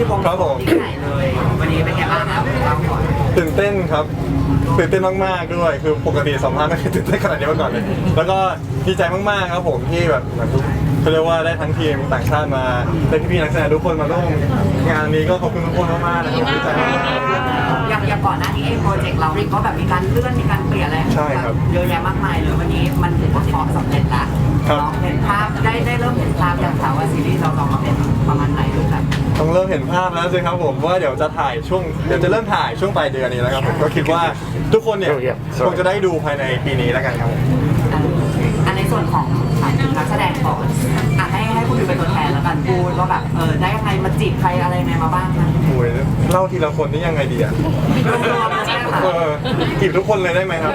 ที่วงครับผม ที่ไหนเลย วันนี้เป็นไงบ้างครับเราก่อนตื่นเต้นครับตื่นเต้นมากๆด้วย คือปกติสัมภาษณ์ไม่เคยตื่นเต้นขนาดนี้มาก่อนเลย แล้วก็ดีใจมากๆครับผมที่แบบเหมือนทุกเขาเรียกว่าได้ทั้งทีมต่างชาติมาได้พี่ๆนักแสดงทุกคนมาร่วมงานนี้ก็ขอบคุณทุกคนมากๆนะครับดีใจมากๆอย่างอย่างก่อนหน้านี้เองโปรเจกต์เราก็แบบมีการเลื่อนมีการเปลี่ยนอะไรใช่ครับเยอะแยะมากมายเลยวันนี้มันถือว่าพร้อมสำเร็จแล้วครับ เนาะเห็นภาพได้ได้เริ่มเห็นภาพอย่างค่ะว่าซีรีส์เราออกมาเป็นประมาณไหนรูปแบบ ต้องเริ่มเห็นภาพแล้วสิครับผมว่าเดี๋ยวจะถ่ายช่วงเดี๋ยวจะเริ่มถ่ายช่วงปลายเดือนนี้แล้วครับผมก็คิดว่าทุกคนเนี่ยคงจะได้ดูภายในปีนี้แล้วกันครับผม อันในส่วนของนักแสดงก่อนอะให้ให้คุณดู เป็นตัวแทนแล้วกันพูดว่าแบบเออได้ยังไงมาจีบใครอะไรยังไงมาบ้างนะโอ้ยเล่าทีละคนนี่ยังไงดีอะรวมๆเลยค่ะเออจีบทุกคนเลยได้ไหมครับ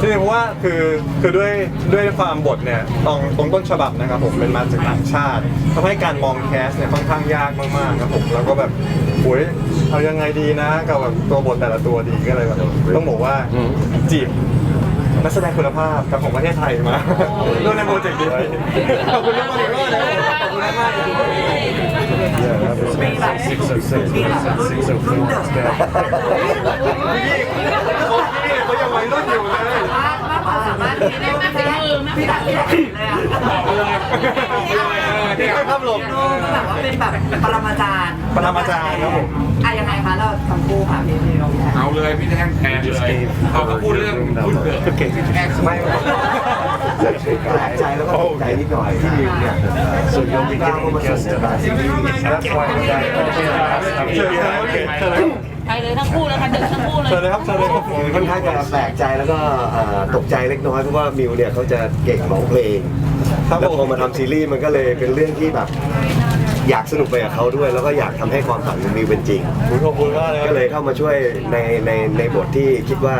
จริงๆเพราะว่าคือคือด้วยด้วยความบทเนี่ยตรงตรงต้นฉบับนะครับผมเป็นมาจากต่างชาติทำให้การมองแคสเนี่ยค่อนข้างยากมากๆครับผมแล้วก็แบบโอ้ยเอายังไงดีนะกับแบบตัวบทแต่ละตัวดีก็เลยแบบต้องบอกว่าจีบ นักแสดงคุณภาพกับของประเทศไทยมาร่วมในโปรเจกต์นี้ขอบคุณทุกคนอีกรอบนะครับขอบคุณมากๆมีแบบมีแบบรุ่นรุ่นเดิมพี่เขาพี่เขายังวัยรุ่นอยู่เลยมากมากกว่าสามารถที่ได้ไม่ได้พี่ดักพี่ดักเลยอะ นี่คือภาพลมดูแบบว่าเป็นแบบปรมาจารย์ปรมาจารย์ครับผม อะยังไงคะเราทั้งคู่ค่ะพี่พี่เราเอาเลยพี่แท่งแทนเลยเขาก็พูดเรื่องพูดเรื่องแอคไม่แปลกใจแล้วก็ตกใจนิดหน่อยที่มิวเนี่ยส่วนยงไม่กล้าเข้ามาชมสบายซีรีส์ That's why I เชิญเลยครับเชิญเลยไปเลยทั้งคู่เลยค่ะดึกทั้งคู่เลยเชิญเลยครับเชิญเลยครับค่อนข้างจะแปลกใจแล้วก็เอ่อตกใจเล็กน้อยเพราะว่ามิวเนี่ยเขาจะเก่งร้องเพลง ครับแล้วผพอมมาทำซีรีส์มันก็เลยเป็นเรื่องที่แบบ อยากสนุกไปกับเขาด้วย แล้วก็อยากทำให้ความฝันของมิวเป็นจริงขอบคุณมากเลยคก็รับเลยเข้ามาช่วยในในในบทที่คิดว่า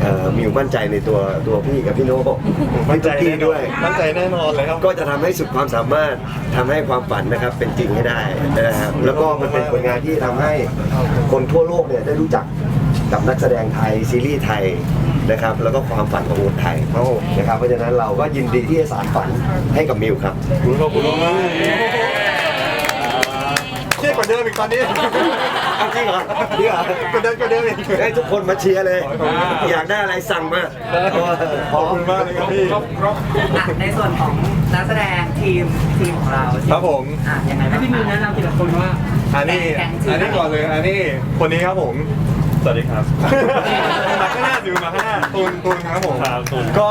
เอ่อมิวมั่นใจในตัวตัวพี่กับพี่โน้ตมั่นใจพี่แน่นด้อวนยมั่นใจแน่นอนเลยครับ ก็จะทำให้สุดความสามารถทำให้ความฝันนะครับเป็นจริงให้ได้นะครับแล้วก็มันเป็นผลงานที่ทำให้คนทั่วโลกเนี่ยได้รู้จัก กับนักแสดงไทยซีรีส์ไทยนะครับแล้วก็ความฝันของคนไทยครับผมนะครับเพราะฉะนั้นเราก็ยินดีที่จะสานฝันให้กับมิวครับขอบคุณมากเครียดกว่าเดิมอีกตอนนี้เอาจริงเหรอจริงเหรอกว่าเดิมกว่าเดิมอีกให้ทุกคนมาเชียร์เลย อยากได้อะไรสั่งมาขอบคุณมากเลยครับพี่อะในส่วนของนักแสดงทีมทีมของเราครับผมอะยังไงบ้างพี่มิวแนะนำทีละคนว่าอันนี้อันนี้ก่อนเลยอันนี้คนนี้ครับผม สวัสดีครับมาข้างหน้าสิมาข้างหน้าตุนตุนครับผมครับตุลก็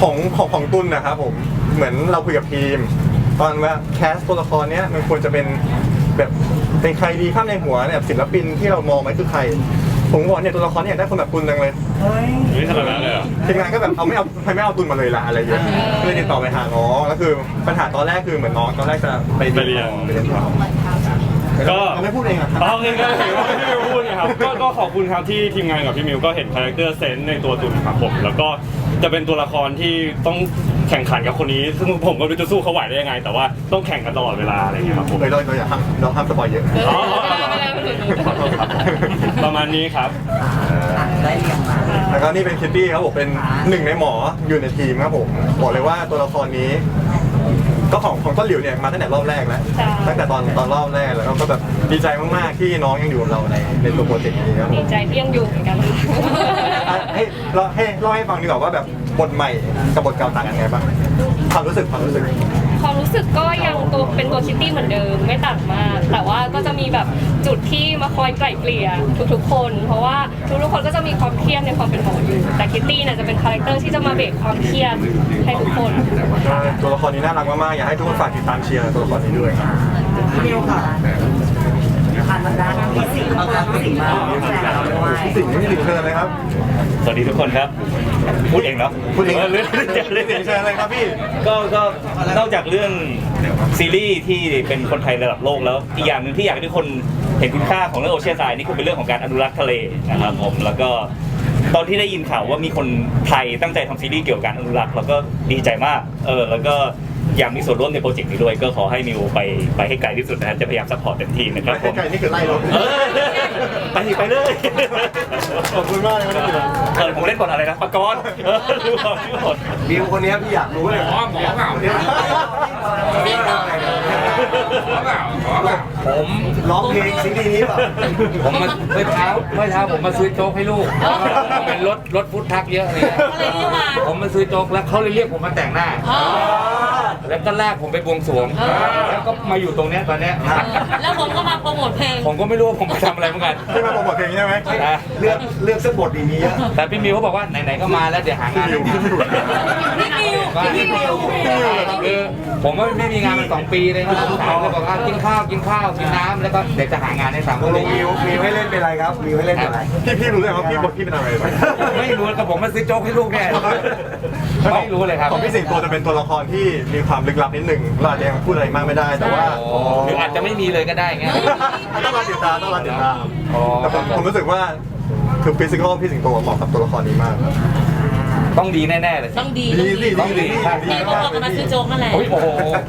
ของของของตุนนะครับผมเหมือนเราคุยกับทีม ตอนว่าแคสตัวละครเนี้ยมันควรจะเป็นแบบเป็นใครดีข้ามในหัวเนี่ยศิลปินที่เรามองไว้คือใคร ผมก็บอกเนี่ยตัวละครเนี่ยได้คนแบบตุนจังเลยเฮ้ยนี่ขนาดนั้นเลยเหรอทีมงานก็แบบเอาไม่เอาทำไมไม่เอาตุนมาเลยล่ะอะไรอย่างเงี้ยก็เลยติดต่อไปหาน้องแล้วคือปัญหาตอนแรกคือเหมือนน้องตอนแรกจะไปไปเรียนไปเรียนต่อ ก็เขาไม่พูดเองอะครับเอาเองก็เห็นว่าพี่มิวพูดนะครับก็ก็ขอบคุณครับที่ทีมงานกับพี่มิวก็เห็นคาแรคเตอร์เซนส์ในตัวตุนครับผมแล้วก็จะเป็นตัวละครที่ต้องแข่งขันกับคนนี้ ซึ่งผมก็ไม่รู้จะสู้เขาไหวได้ยังไง แต่ว่าต้องแข่งกันตลอดเวลาอะไรอย่างเงี้ยครับผมเฮ้ยเราเราอย่าห้ามเราห้ามสปอยเยอะอ๋อ ขอโทษครับประมาณนี้ครับอะได้เรียงมาแล้วก็นี่เป็นคิตตี้ครับผมเป็นหนึ่งในหมออยู่ในทีมครับผมบอกเลยว่าตัวละครนี้ ก็ของของต้นหลิวเนี่ยมาตั้งแต่รอบแรกแล้วใช่ ตั้งแต่ตอนตอนรอบแรกแล้วก็แบบดีใจมากๆที่น้องยังอยู่กับเราในในตัวโปรเจกต์นี้ครับผดีมใจที่ยังอยู่เหมือนกัน อะให้เราให้เล่าให้ฟังดีกว่าว่าแบบบทใหม่กับบทเก่าต่างกันไงบ้างความรู้สึกความรู้สึก ความรู้สึกก็ยังตัวเป็นตัวคิตตี้เหมือนเดิมไม่ต่างมากแต่ว่าก็จะมีแบบจุดที่มาคอยไกล่เกลี่ยทุกๆ คน เพราะว่าทุกๆคนก็จะมีความเครียดในความเป็นหมออยู่ แต่คิตตี้เนี่ยจะเป็นคาแรคเตอร์ที่จะมาเบรกความเครียดให้ทุกคน ตัวละครนี้น่ารักมากๆอยากให้ทุกคนฝากติดตามเชียร์ตัวละครนี้ด้วยพี่มิวค่ะ ผ่านมาด้านพี่สิงห์มาพี่สิงห์มาแสดงเราด้วยสิ่งที่ติดเชิญเลยครับ สวัสดีทุกคนครับ พูดเองเนาะพูดเอง เรื่องเรื่องเรื่องสิ่งเชิญเลยครับพี่ ก็ก็นอกจากเรื่องซีรีส์ที่เป็นคนไทยระดับโลกแล้ว อีกอย่างหนึ่งที่อยากให้ทุกคนเห็นคุณค่าของเรื่องโอเชียนไซนี่คือเป็นเรื่องของการอนุรักษ์ทะเลนะครับผมแล้วก็ตอนที่ได้ยินข่าวว่ามีคนไทยตั้งใจทำซีรีส์เกี่ยวกับการอนุรักษ์เราก็ดีใจมาก เออ แล้วก็ อยากมีส่วนร่วมในโปรเจกต์นี้ด้วย ก็ขอให้มิวไปไปให้ไกลที่สุดนะฮะจะพยายามซัพพอร์ตเต็มที่นะครับผไม่มไกลนี่คือไล่รถเออไปสิไปเลยขอบคุณมากเลยไม่ได้ยินเออผมเล่นบทอะไรนะปากรเออรู้บทรู้บทมิวคนนี้พี่อยากรู้เลยหมอหมอเปล่าเดี๋ยวเรื่องอะไรนะขอเปล่าขอเปล่าผมร้องเพลงซีรีส์นี้เปล่าผมมาเมื่อเช้าเมื่อเช้าผมมาซื้อโจ๊กให้ลูกเป็นรถรถฟุตทักเยอะเลยอะไรเรียกมาผมมาซื้อโจ๊กแล้วเขาเลยเรียกผมมาแต่งหน้าอ๋อ แล้วก็ลากผมไปบวงสรวงแล้วก็มาอยู่ตรงเนี้ยตอนเนี้ยแล้วผมก็มาโปรโมทเพลง ผมก็ไม่รู้ว่าผมไปทำอะไรเหมือนกัน ที่มาโปรโมทเพลงใช่ไหมนะเลือกเลือกสักบทดีมีเยอะแต่พี่มิวเขาบอกว่าไหนๆก็มาแล้วเดี๋ยวหางานให้พี่มิวว่าพี่มิวคือผมว่าไม่มีงานมาสองปีเลยนะถามก็บอกว่ากินข้าวกินข้าวกินน้ำแล้วก็เดี๋ยวจะหางานให้ทำตกลงมิวมิวให้เล่นเป็นอะไรครับมิวให้เล่นเป็นอะไรพี่พี่รู้เลยว่าพี่บทพี่เป็นอะไรไปไม่รู้กับผมมาซื้อโจ๊กให้ลูกแน่ไม่รู้เลยครับ ของพี่สิงโตจะเป็นตัวละครที่มีความลึกลับนิดหนึ่งเราอาจจะยังพูดอะไรมากไม่ได้แต่ว่าหรืออาจจะไม่มีเลยก็ได้ไงต้องรอติดตามต้องรอติดตามอ๋อแต่ผมผมรู้สึกว่าคือฟิสิกอลพี่สิงโตเหมาะกับตัวละครนี้มากครับต้องดีแน่ๆเลยต้องดีดีสิต้องดีดีพอๆกับมาซื้อโจ๊กนั่นแหละโอ้ยโอ้โห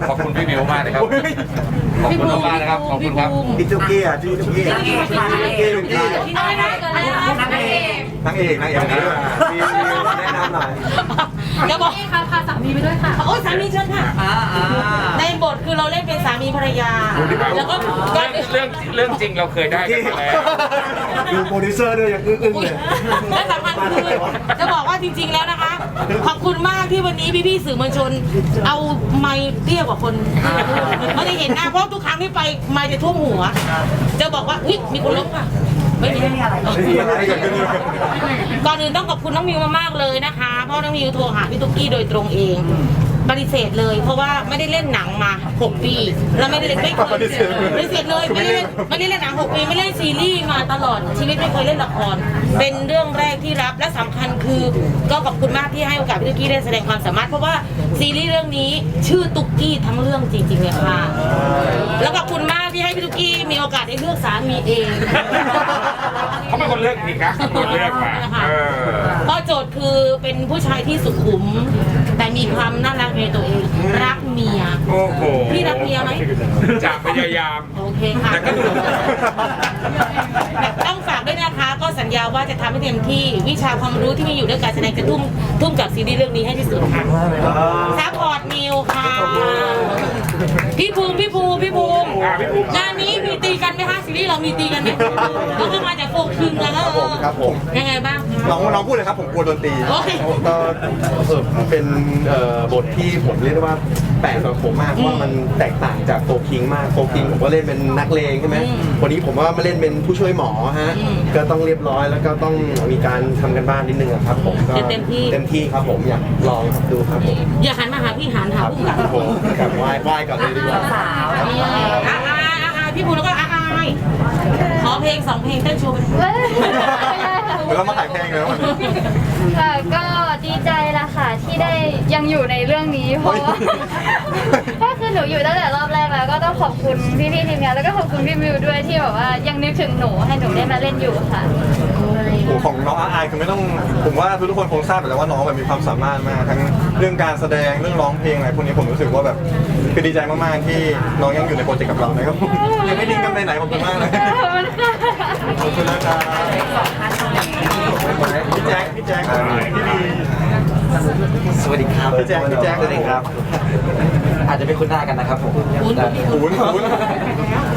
ขอบคุณพี่มิวมากเลยครับขอบคุณมากๆนะครับขอบคุณครับพี่ตุ๊กกี้อะพี่ตุ๊กกี้นางเอกค่ะนางเอกพี่ตุ๊กกี้ที่น้อยนะกันแล้วนางเอกนางเอกนางเอกนี่ด้วยมีมิวแนะนำหน่อย จะบอกค่ะพาสามีไปด้วยค่ะโอ้ยสามีเชิญค่ะ อ่าอ่าในบทคือเราเล่นเป็นสามีภรรยา แล้วก็ก็เรื่องเรื่องจริงเราเคยได้กันมาแล้วดูโปรดิวเซอร์ด้วยยังอึ้งๆเลยและสำคัญคือจะบอกว่าจริง ๆแล้วนะคะ ขอบคุณมากที่วันนี้พี่ๆสื่อมวลชน เอาไม้เตี้ยกว่าคนไม่ได้เห็นหน้าเพราะทุกครั้งที่ไปไม้จะท่วมหัว จะบอกว่าอุ๊ยมีคนล้มค่ะ ไม่มีไม่มีอะไรไม่มีอะไรเกิดขึ้นเลยก่อนอื่นต้องขอบคุณน้องมิวมากๆเลยนะคะ เพราะน้องมิวโทรหาพี่ตุ๊กกี้โดยตรงเอง ปฏิเสธเลย เพราะว่าไม่ได้เล่นหนังมา 6 ปี แล้วไม่ได้เล่นไม่เคยปฏิเสธเลยปฏิเสธเลยไม่ได้เล่นไม่ได้เล่นหนัง 6 ปีไม่เล่นซีรีส์มาตลอดชีวิตไม่เคยเล่นละคร เป็นเรื่องแรกที่รับและสำคัญคือก็ขอบคุณมากที่ให้โอกาสพี่ตุ๊กกี้ได้แสดงความสามารถ เพราะว่าซีรีส์เรื่องนี้ชื่อตุ๊กกี้ทั้งเรื่องจริงๆเลยค่ะ แล้วขอบคุณมากที่ให้พี่ตุ๊กกี้มีโอกาสได้เลือกสามีเองเขาเป็นคนเลือกจริงนะคนเลือกมาเออก็โจทย์คือเป็นผู้ชายที่สุขุม แต่มีความน่ารักในตัวเอง รักเมีย โอ้โหพี่รักเมียไหม จะพยายาม โอเคค่ะแต่ก็ดูต้องฝากด้วยนะคะ ก็สัญญาว่าจะทำให้เต็มที่ วิชาความรู้ที่มีอยู่ด้วยการแสดงจะทุ่มทุ่มกับซีรีส์เรื่องนี้ให้ที่สุดค่ะซัพพอร์ตนิวค่ะ พี่ภูมิพี่ภูมิพี่ภูมิอ่าพี่ภูมิ งานนี้มีตีกันไหมคะซีรีส์เรามีตีกันไหมก็เข้ามาจากโฟคิงแล้วครับผมครับผม ยังไงบ้างคะน้องน้องพูดเลยครับผมกลัวโดนตีโอเคก็เออเป็นเอ่อบทที่ผมเรียกได้ว่าแปลกสำหรับผมมากเพราะว่ามันแตกต่างจากโฟคิงมากโฟคิงผมก็เล่นเป็นนักเลงใช่ไหมวันนี้ผมว่ามาเล่นเป็นผู้ช่วยหมอฮะก็ต้องเรียบร้อยแล้วก็ต้องมีการทำกันบ้านนิดนึงอะครับ ผมก็เต็มที่ เต็มที่ครับผมอยากลองดูครับผมอย่าหันมาหาพี่หันหาครับผู้กำกับ ผมกับไหว้ไหว้ก่อนเลยดีกว่าสาวอาอาอาอาพี่ภูแล้วก็อาอายขอเพลงสองเพลงเต้นโชว์ไปเห มือนเรามาขายเพลงเลยวันนี้ค่ะก็ดีใจละค่ะที่ได้ยังอยู่ในเรื่องนี้เพราะว่าก็คือหนูอยู่ตั้งแต่รอบแรกแล้วก็ต้องขอบคุณพี่พี่ๆทีมงานแล้วก็ขอบคุณพี่มิวด้วยที่แบบว่ายังนึกถึงหนูให้หนูได้มาเล่นอยู่ค่ะโอ้โหของน้องอาอายคือไม่ต้องผมว่าทุกๆคนคงทราบไปแล้วว่าน้องแบบมีความสามารถมากทั้งเรื่องการแสดงเรื่องร้องเพลงอะไรพวกนี้ผมรู้สึกว่าแบบคือดีใจมากๆที่น้องยังอยู่ในโปรเจกต์กับเรานะครับผมยังไม่ทิ้งกันไปไหนขอบคุณมากเลยขอบคุณค่ะขอบคุณนะครับ พี่แจ็คพี่แจ็คพี่บีสวัสดีครับพี่แจ็คพี่แจ็คสวัสดีครับ อาจจะไม่คุ้นหน้ากันนะครับผมคุณขูนขูน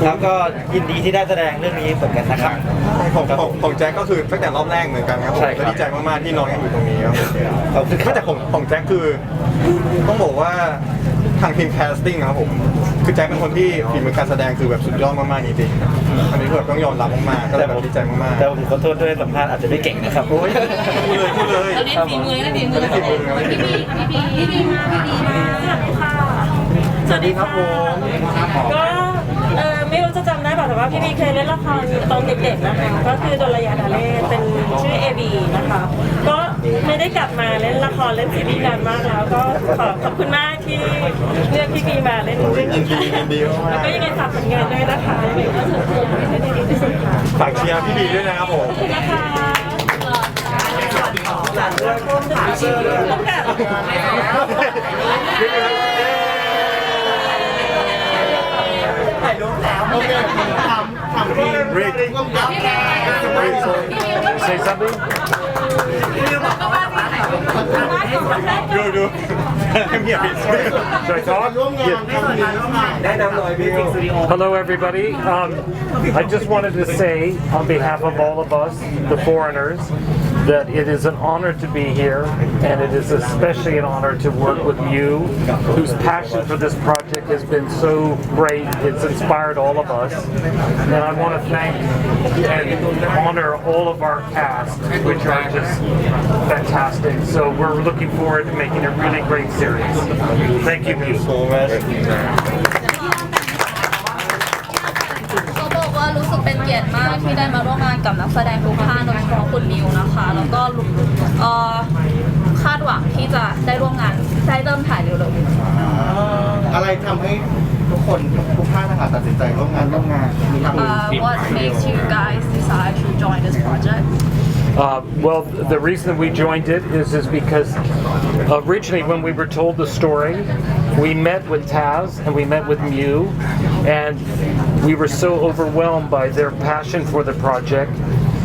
แล้วก็ยินดีที่ได้แสดงเรื่องนี้เหมือนกันนะครับของของของแจ็คก็คือตั้งแต่รอบแรกเหมือนกันครับผมใช่ครับก็ดีใจมากๆที่น้องยังอยู่ตรงนี้ครับผมขอบคุณครับไม่แต่ของของแจ็คคือต้องบอกว่า ทางทีมแคสติ้งครับผม คือแจ็คเป็นคนที่ฝีมือการแสดงคือแบบสุดยอดมากๆจริงๆอันนี้คือแบบต้องยอมรับมากๆก็เลยแบบดีใจมากๆแต่ผมขอโทษด้วยสัมภาษณ์อาจจะไม่เก่งนะครับโอ้ยพูดเลยพูดเลยเราเน้นฝีมือนะฝีมือเน้นฝีมือครับพี่บีพี่บีพี่บีมาพี่บีมาสวัสดีค่ะสวัสดีครับผมก็เอ่อไม่ รู้จะจำได้เปล่าแต่ว่าพี่บีเคยเล่นละครตอนเด็กๆนะคะก็คือดลยาดาเล่เป็นชื่อเอบีนะคะ ก็ไม่ได้กลับมาเล่นละครเล่นซีรีส์นานมากแล้ว ก็ขอขอบคุณมากที่เลือกพี่บีมาเล่นเรื่องยินี้นดียินดีมากแล้วก็ยังไงฝากผลงานด้วยนะคะยังไงก็ถือว่าเป็นได้ดีที่สุดค่ะๆฝากเชียร์พี่บีด้วยนะครับผมขอบคุณนะคะร่วมกับ Rick, say something. Do do. Should I talk? Hello, everybody. Um, I just wanted to say, on behalf of all of us, the foreigners, that it is an honor to be here, and it is especially an honor to work with you, whose passion for this project has been so great. It's inspired all of us. And I want to thank and honor all of our cast, which are just fantastic. So we're looking forward to making a really great series. Thank you, Mew. so เป็นเกียรติมากที่ได้มาร่วมงานกับนักแสดงทุกท่านโดยเฉพาะคุณมิวนะคะ แล้วก็เอ่อคาดหวังที่จะได้ร่วมงานได้เริ่มถ่ายเร็วๆนี้อะไรทำให้ทุกคนทุกท่านนะคะตัดสินใจร่วมงานร่วมงานมีทำ Uh, what makes you guys decide to join this project? Uh, well, the reason we joined it is is because originally when we were told the story, we met with Taz and we met with Mew, and we were so overwhelmed by their passion for the project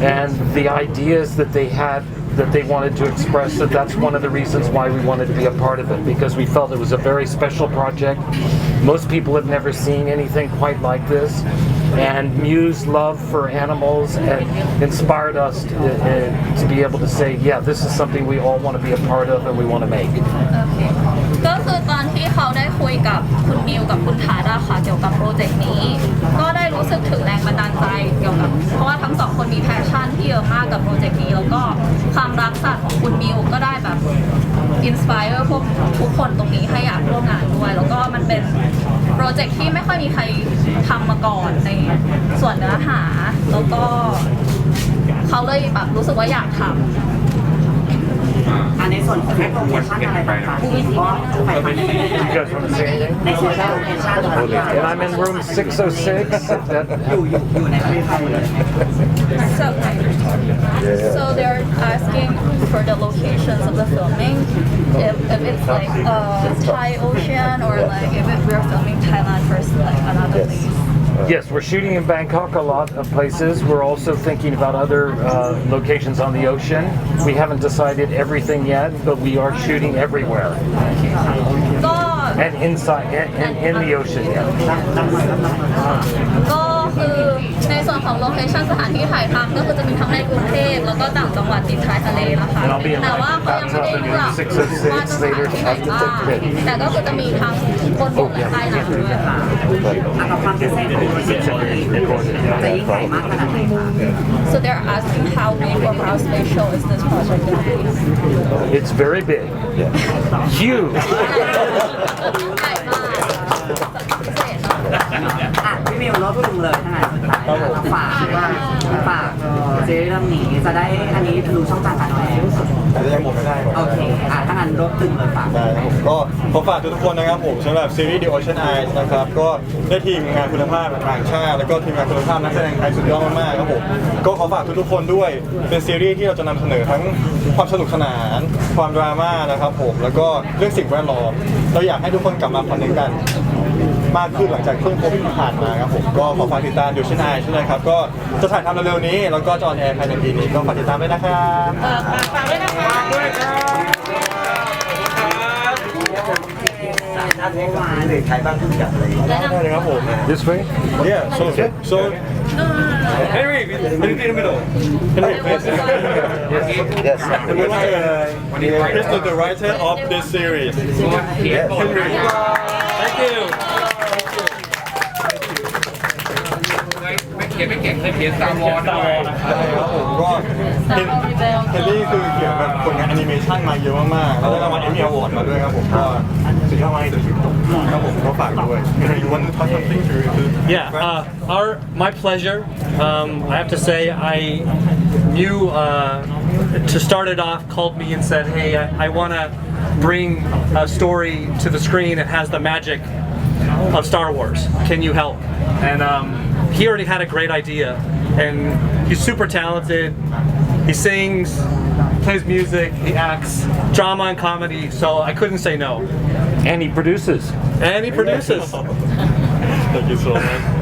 and the ideas that they had that they wanted to express that that's one of the reasons why we wanted to be a part of it because we felt it was a very special project most people have never seen anything quite like this and Mew's love for animals inspired us to, uh, to, be able to say, yeah, this is something we all want to be a part of and we want to make. Okay. คือตอนที่เขาได้คุยกับคุณมิวกับคุณทาดาค่ะเกี่ยวกับโปรเจกต์นี้ ก็ได้รู้สึกถึงแรงบันดาลใจเกี่ยวกับ เพราะว่าทั้งสองคนมีแพชชั่นที่เยอะมากกับโปรเจกต์นี้ แล้วก็ความรักสัตว์ของคุณมิวก็ได้แบบอินสปายพวกทุกคนตรงนี้ให้อยากร่วมงานด้วย แล้วก็มันเป็นโปรเจกต์ที่ไม่ค่อยมีใครทำมาก่อนในส่วนเนื้อหา แล้วก็เขาเลยแบบรู้สึกว่าอยากทำอัน ในส่วนของแอปพลิเคชันอะไรต่างๆที่ก็ไปทำใน You guys want to say anything? ในส่วนแอปพลิเคชันต่าง And I'm in room 606. if that- ๆอยู่อยู่อยู่ในประเทศไทยเลย So, so they're asking for the locations of the filming. If, if it's like uh, Thai Ocean or like if it, we're filming Thailand versus like another place. Yes, we're shooting in Bangkok a lot of places. We're also thinking about other uh, locations on the ocean. We haven't decided everything yet, but we are shooting everywhere and inside and, and in the ocean. Yeah. ก็คือในส่วนของโลเคชั่นสถานที่ถ่ายทำก็คือจะมีทั้งในกรุงเทพแล้วก็ต่างจังหวัดติดชายทะเลนะคะ And I'll be in แต่ว่า my เขายังไม่ได้เลือก bathtub in room 606ว่าจะสถานที่ไหนบ้างแต่ก็คือจะมีทั้งบนบกและใต้น้ำด้วยค่ะอะกับความพิเศษของโปรเจกต์นี้จะยิ่งใหญ่มากขนาดไหนคะ So they're asking how big or how special is this project going to be? It's very big. Huge. ใหญ่มากพิเศษเนอะ อะพี่มิวรบกวนเลยทั้งนั้นสุดท้ายมาฝากว่าฝากซีรีส์เรื่องนี้จะได้อันนี้ดูช่องทางการแล้วจะยังหมดไม่ได้หรอกโอเคอะถ้างั้นรบตึงเลยฝากได้ครับผมก็ขอฝากทุกๆคนนะครับผมสำหรับซีรีส์ The Ocean Eyes นะครับก็ได้ทีมงานคุณภาพต่างชาติแล้วก็ทีมงานคุณภาพนักแสดงไทยสุดยอดมากๆครับผมก็ขอฝากทุกๆคนด้วยเป็นซีรีส์ที่เราจะนำเสนอทั้งความสนุกสนาน ความดราม่านะครับผมแล้วก็เรื่องสิ่งแวดล้อมเราอยากให้ทุกคนกลับมาคอนเนคกัน มากขึ้นหลังจากช่วงโควิดที่ผ่านมาครับผมก็ขอฝากติดตามดูชนายใช่ไหมครับก็จะถ่ายทำเร็วๆนี้แล้วก็จออนแอร์ภายในปีนี้ก็ฝากติดตามด้วยนะครับเออฝากฝากด้วยนะคะเลยใครบ้างที่รู้จักอะไรได้เลยครับผม This way? Yeah so so Henry in the middle Henry please Yes He's the writer of this series Henry Thank you ขียนไม่เก่งเคยเขียนตามวอลด้วย ใช่ครับผมก็เฮนเฮนรี่คือเขียนแบบผลงานแอนิเมชันมาเยอะมากๆแล้วได้รางวัลเอมมี่อวอร์ดมาด้วยครับผมก็สุดยอดมากเลยครับผมก็ฝากด้วย You want to talk something to to Yeah, uh, our my pleasure. Um, I have to say, I knew uh, to start it off called me and said, "Hey, I, I want to bring a story to the screen that has the magic of Star Wars. Can you help?" And um, he already had a great idea, and he's super talented. He sings, plays music, he acts, drama and comedy. So I couldn't say no. And he produces. And he produces. Thank you so much.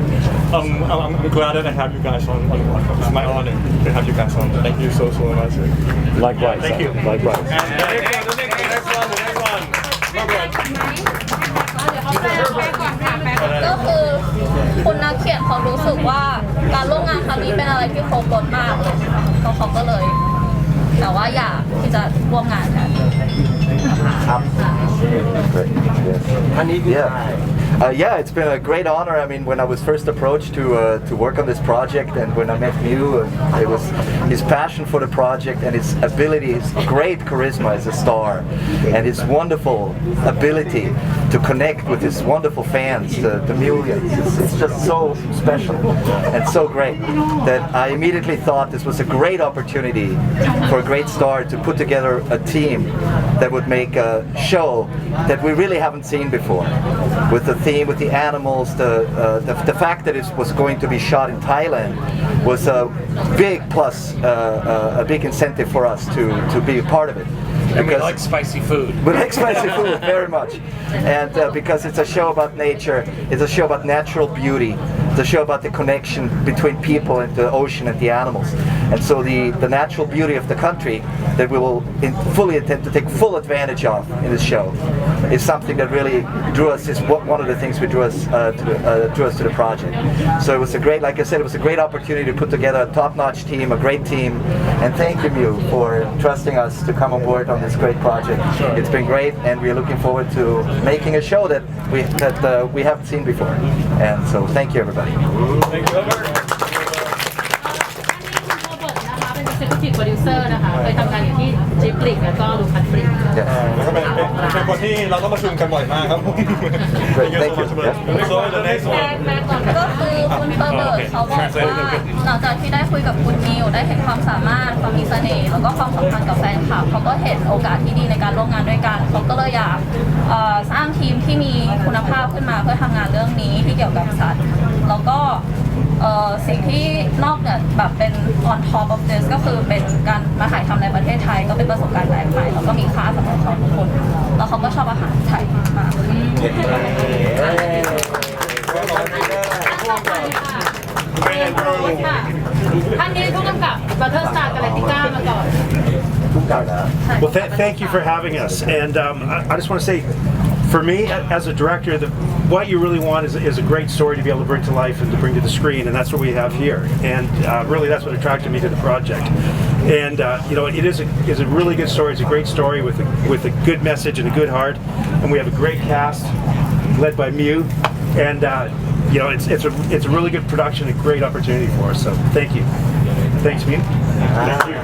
Um, I'm, I'm, glad that I have you guys on. It's my honor to have you guys on. Thank you so, so much. Likewise. Thank you. Likewise. And, uh, next, next one, next one. Next one. Next one. Bye bye. เขารู้สึกว่าการร่วมงานครั้งนี้เป็นอะไรที่ครบรถมากเลยค่ะเขาเขาก็เลย แต่ว่าอยากที่จะร่วมงานกัน Yeah. Uh, yeah, it's been a great honor. I mean, when I was first approached to uh, to work on this project, and when I met Mew, uh, it was his passion for the project and his ability, his great charisma as a star, and his wonderful ability to connect with his wonderful fans, the, the millions. It's, it's just so special and so great that I immediately thought this was a great opportunity for a great star to put together a team that would make a show that we really haven't seen before. With the theme, with the animals, the, uh, the, the fact that it was going to be shot in Thailand was a big plus, uh, uh, a big incentive for us to, to be a part of it. And we like spicy food. We like spicy food very much, and uh, because it's a show about nature, it's a show about natural beauty. A show about the connection between people and the ocean and the animals, and so the, the natural beauty of the country that we will in, fully intend to take full advantage of in this show is something that really drew us. Is one one of the things we drew us uh, to the, uh, drew us to the project. So it was a great, like I said, it was a great opportunity to put together a top-notch team, a great team, and thank you, Mew, for trusting us to come on board on this great project. It's been great, and we're looking forward to making a show that we that uh, we haven't seen before. And so, thank you, everybody. โรเบิร์ตนะคะ เป็น executive producer นะคะ เคยทำงานอยู่ที่จิบลิกแล้วก็ลูคัสฟริกแล้วก็เป็น เป็นเป็นคนที่เราก็ประชุมกันบ่อยมากครับผม Great, thank you. So the next one ก็คือคุณเปอร์เบิร์ตเขาบอกว่าหลังจากที่ได้คุยกับคุณนิวได้เห็นความสามารถความมีเสน่ห์แล้วก็ความสัมพันธ์กับแฟนคลับเขาก็เห็นโอกาสที่ดีในการร่วมงานด้วยกันเขาก็เลยอยากเอ่อสร้างทีมที่มีคุณภาพขึ้นมาเพื่อทำงานเรื่องนี้ที่เกี่ยวกับสัตว์ แล้วก็ เอ่อสิ่งที่นอกเนี่ยแบบเป็น on top of this ก็คือเป็นการมาถ่ายทำในประเทศไทย ก็เป็นประสบการณ์แปลกใหม่แล้วก็มีค่าสำหรับเขาทุกคน แล้วเขาก็ชอบอาหารไทยมากค่ะท่านนี้ผู้กำกับบัตเทอร์สตาร์กาแล็กติก้ามาก่อน Well, th- thank you for having us. And um, I, I just want to say, for me, a- as a director, the, what you really want is, is a great story to be able to bring to life and to bring to the screen, and that's what we have here. And uh, really, that's what attracted me to the project. And uh, you know, it is a, is a really good story. It's a great story with a, with a good message and a good heart. And we have a great cast led by Mew. And uh, you know, it's it's a it's a really good production, a great opportunity for us. So thank you. Thanks, Mew. Thank you.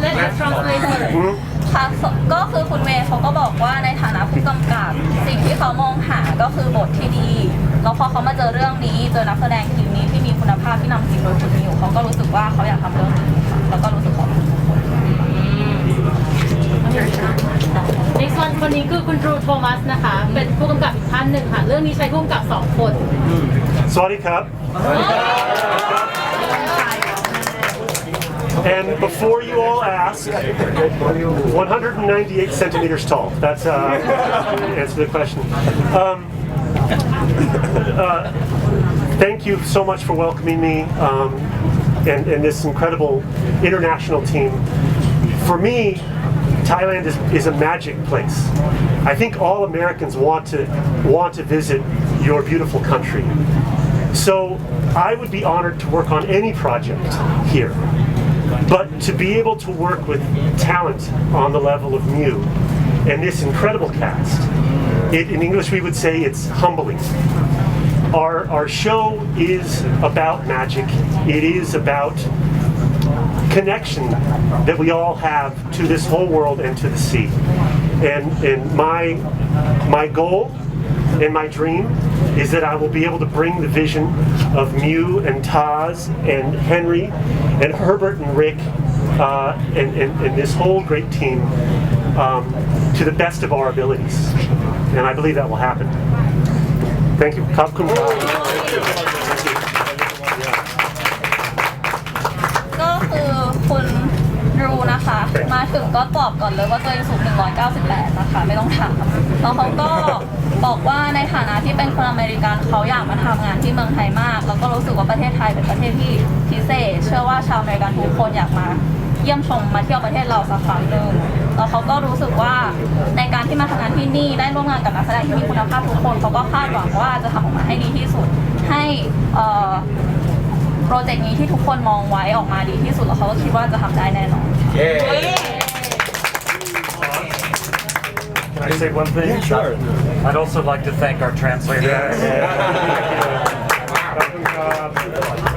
Let us translate. Mm-hmm. ค่ะก็คือคุณเมย์เขาก็บอกว่าในฐานะผู้กำกับ สิ่งที่เขามองหาก็คือบทที่ดี แล้วพอเขามาเจอเรื่องนี้เจอนักแสดงทีมนี้ที่มีคุณภาพที่นำทีมโดยคุณนิวเขาก็รู้สึกว่าเขาอยากทำเรื่องนี้ค่ะแล้วก็รู้สึกขอบคุณทุกคน next one คนนี้คือคุณทรูโทมัสนะคะ เป็นผู้กำกับอีกท่านหนึ่งค่ะ เรื่องนี้ใช้ผู้กำกับสองคน Saudi Cup. And before you all ask, 198 centimeters tall. That's uh, answer the question. Um, uh, thank you so much for welcoming me um, and, and this incredible international team. For me, Thailand is, is a magic place. I think all Americans want to want to visit your beautiful country. So I would be honored to work on any project here. But to be able to work with talent on the level of Mew and this incredible cast, it, in English we would say it's humbling. Our, our show is about magic. It is about connection that we all have to this whole world and to the sea. And, and my, my goal and my dream is that I will be able to bring the vision of Mew and Taz and Henry and Herbert and Rick uh, and, and, and this whole great team um, to the best of our abilities. And I believe that will happen. Thank you. Khop Kum Ra. ก็คือคุณรูนะคะ มาถึงก็ตอบก่อนเลยว่าตัวเองสูง 198 นะคะ ไม่ต้องถามแล้วเขาก็ บอกว่าในฐานะที่เป็นคนอเมริกันเขาอยากมาทำงานที่เมืองไทยมาก แล้วก็รู้สึกว่าประเทศไทยเป็นประเทศที่พิเศษ เชื่อว่าชาวอเมริกันทุกคนอยากมา เยี่ยมชมมาเที่ยวประเทศเราสักครั้งหนึ่งแล้วเขาก็รู้สึกว่าในการที่มาทำงานที่นี่ได้ร่วมงานกับนักแสดงที่มีคุณภาพทุกคนเขาก็คาดหวังว่าจะทำออกมาให้ดีที่สุดให้เอ่อโปรเจกต์นี้ที่ทุกคนมองไว้ออกมาดีที่สุดแล้วเขาก็คิดว่าจะทำได้แน่นอน Can I say one thing? Yeah, sure. I'd also like to thank our translator. Yeah.